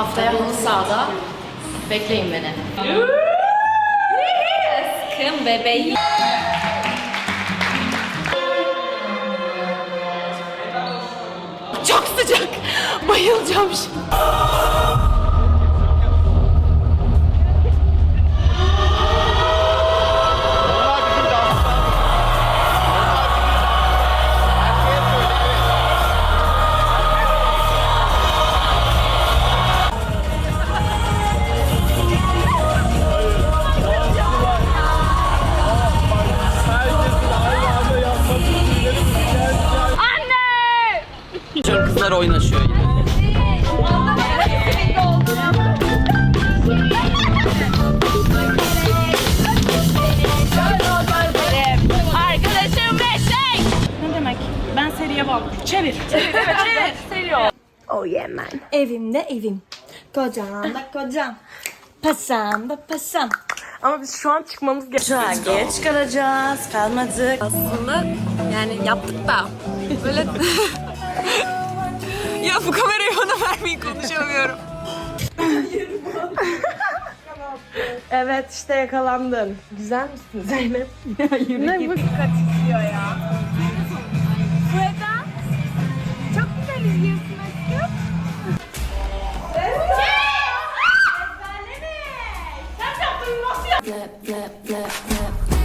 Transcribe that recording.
Haftaya halı sahada bekleyin beni. Aşkım bebeğim. Çok sıcak. Bayılacağım şimdi. Çok kızlar oynaşıyor yine. Arkadaşım beşek. Ne demek? Ben seriye bağladım. Çevir. Evimde evim. Kocam da kocam. Pasam da pasam. Ama biz şu an çıkmamız gerekiyor. Geç kalacağız. Kalmadık. Aslında yani yaptık da böyle ya bu kamerayı bana vermeyin konuşamıyorum. Evet işte yakalandın. Güzel misin Zeynep? ne bu? Flip, flip, flip, flip.